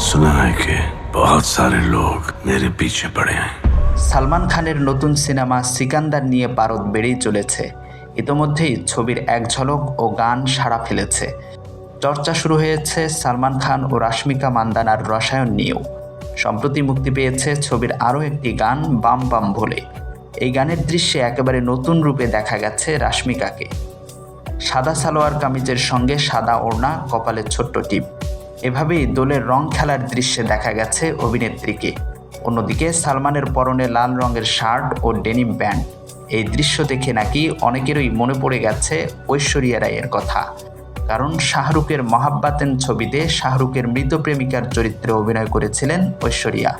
सुना है कि बहुत सारे लोग मेरे पीछे पड़े हैं সালমান খানের নতুন সিনেমা সিকান্দার নিয়ে পারদ বেড়েই চলেছে ইতোমধ্যেই ছবির এক ঝলক ও গান সাড়া ফেলেছে চর্চা শুরু হয়েছে সালমান খান ও রাশ্মিকা মান্দানার রসায়ন নিয়েও সম্প্রতি মুক্তি পেয়েছে ছবির আরও একটি গান বাম বাম ভোলে এই গানের দৃশ্যে একেবারে নতুন রূপে দেখা গেছে রাশ্মিকাকে সাদা সালোয়ার কামিজের সঙ্গে সাদা ওড়না কপালে ছোট্ট টিপ এভাবেই দোলের রং খেলার দৃশ্যে দেখা গেছে অভিনেত্রীকে। অন্যদিকে সালমানের পরনে লাল রঙের শার্ট ও ডেনিম প্যান্ট। এই দৃশ্য দেখে নাকি অনেকেরই মনে পড়ে গেছে ঐশ্বরিয়া রায়ের কথা। কারণ শাহরুখের মহাব্বাতেন ছবিতে শাহরুখের মৃত প্রেমিকার চরিত্রে অভিনয় করেছিলেন ঐশ্বরিয়া।